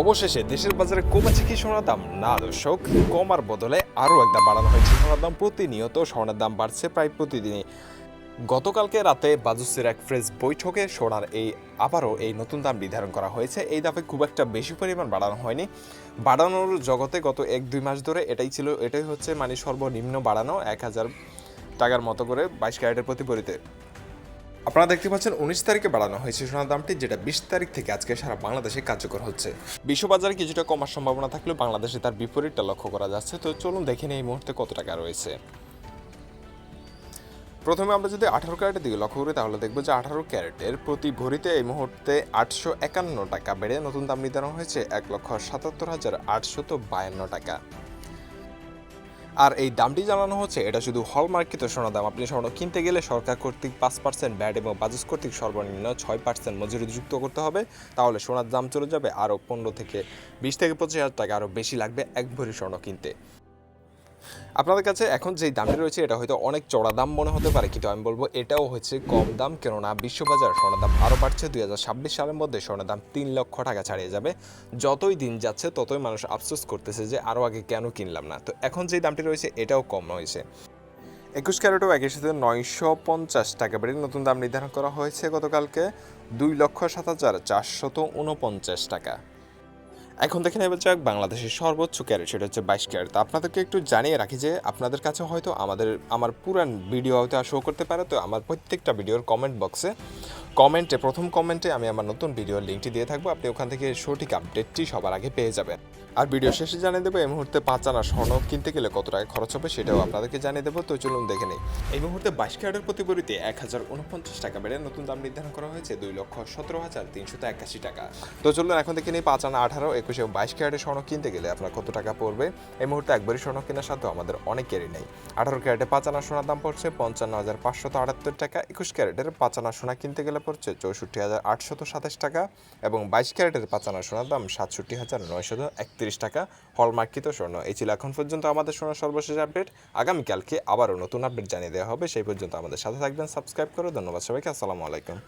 অবশেষে দেশের বাজারে কমেছে কি সোনার দাম? না দর্শক কমার বদলে আরও একটা বাড়ানো হয়েছে। সোনার দাম প্রতিনিয়ত সোনার দাম বাড়ছে প্রায় প্রতিদিনই। গতকালকে রাতে বাজুসের এক ফ্রেজ বৈঠকে সোনার এই, আবারও এই নতুন দাম নির্ধারণ করা হয়েছে। এই দামে খুব একটা বেশি পরিমাণ বাড়ানো হয়নি। বাড়ানোর জগতে গত এক দুই মাস ধরে এটাই ছিল, এটাই হচ্ছে মানে সর্বনিম্ন বাড়ানো এক হাজার টাকার মতো করে বাইশ ক্যারেটের প্রতি পরিতে আপনারা দেখতে পাচ্ছেন উনিশ তারিখে বাড়ানো হয়েছে সোনার দামটি, যেটা বিশ তারিখ থেকে আজকে সারা বাংলাদেশে কার্যকর হচ্ছে। বিশ্ববাজারে কিছুটা কমার সম্ভাবনা থাকলেও বাংলাদেশে তার বিপরীতটা লক্ষ্য করা যাচ্ছে। তো চলুন দেখে নিই এই মুহূর্তে কত টাকা রয়েছে। প্রথমে আমরা যদি আঠারো ক্যারেটের দিকে লক্ষ্য করি, তাহলে দেখব যে আঠারো ক্যারেটের প্রতি ভরিতে এই মুহূর্তে আটশো একান্ন টাকা বেড়ে নতুন দাম নির্ধারণ হয়েছে এক লক্ষ সাতাত্তর হাজার আটশত বায়ান্ন টাকা। আর এই দামটি জানানো হচ্ছে, এটা শুধু হলমার্কিত সোনা দাম। আপনি স্বর্ণ কিনতে গেলে সরকার কর্তৃক পাঁচ পার্সেন্ট ব্যাট এবং বাজেস কর্তৃক সর্বনিম্ন ছয় পার্সেন্ট মজুরি যুক্ত করতে হবে। তাহলে সোনার দাম চলে যাবে আরও পনেরো থেকে বিশ থেকে পঁচিশ হাজার টাকা আরও বেশি লাগবে এক ভরি স্বর্ণ কিনতে। আপনাদের কাছে এখন যেই দামটি রয়েছে, এটা হয়তো অনেক চড়া দাম মনে হতে পারে, কিন্তু আমি বলব এটাও হচ্ছে কম দাম। কেননা বিশ্ববাজার স্বর্ণের দাম আরও বাড়ছে। দুই হাজার ছাব্বিশ সালের মধ্যে স্বর্ণের দাম তিন লক্ষ টাকা ছাড়িয়ে যাবে। যতই দিন যাচ্ছে, ততই মানুষ আফসোস করতেছে যে আরও আগে কেন কিনলাম না। তো এখন যেই দামটি রয়েছে, এটাও কম হয়েছে। একুশ ক্যারেটও একই সাথে নয়শো পঞ্চাশ টাকা বেড়ে নতুন দাম নির্ধারণ করা হয়েছে গতকালকে। দুই লক্ষ সাত হাজার চারশত উনপঞ্চাশ টাকা। এখন দেখে নেবে যাক বাংলাদেশের সর্বোচ্চ ক্যারেট, সেটা হচ্ছে বাইশ ক্যারেট। তো আপনাদেরকে একটু জানিয়ে রাখি যে আপনাদের কাছে হয়তো আমাদের, আমার পুরান ভিডিও হয়তো শো করতে পারে, তো আমার প্রত্যেকটা ভিডিওর কমেন্ট বক্সে কমেন্টে প্রথম কমেন্টে আমি আমার নতুন ভিডিওর লিঙ্কটি দিয়ে থাকব। আপনি ওখান থেকে সঠিক আপডেটটি সবার আগে পেয়ে যাবেন। আর ভিডিও শেষে জানিয়ে দেবো, এই মুহূর্তে পাঁচ আনা স্বর্ণ কিনতে গেলে কত টাকা খরচ হবে সেটাও আপনাদেরকে জানিয়ে দেবো। তো চলুন দেখে নিই। এই মুহূর্তে বাইশ ক্যারেটের প্রতিপরিতে এক হাজার উনপঞ্চাশ টাকা বেড়ে নতুন দাম নির্ধারণ করা হয়েছে দুই লক্ষ সতেরো হাজার তিনশো একাশি টাকা। তো চলুন এখন দেখে নিই, পাঁচ আনা আঠারো, একুশে এবং বাইশ ক্যারেটের স্বর্ণ কিনতে গেলে আপনার কত টাকা পড়বে? এই মুহূর্তে একবারই স্বর্ণ কেনার সাথেও আমাদের অনেকেরই নেই। আঠারো ক্যারেটে পাঁচ আনা সোনার দাম পড়ছে পঞ্চান্ন হাজার পাঁচশত আটাত্তর টাকা, একুশ ক্যারেটের পাঁচ আনা সোনা কিনতে গেলে পড়ছে চৌষট্টি হাজার আটশত সাতাশ টাকা এবং বাইশ ক্যারেটের পাচানো সোনার দাম সাতষট্টি হাজার নয়শত একত্রিশ টাকা। হলমার্কিত স্বর্ণ। এই ছিল এখন পর্যন্ত আমাদের সোনার সর্বশেষ আপডেট। আগামীকালকে আবারও নতুন আপডেট জানিয়ে দেওয়া হবে। সেই পর্যন্ত আমাদের সাথে থাকবেন, সাবস্ক্রাইব করে ধন্যবাদ সবাইকে। আসসালামু আলাইকুম।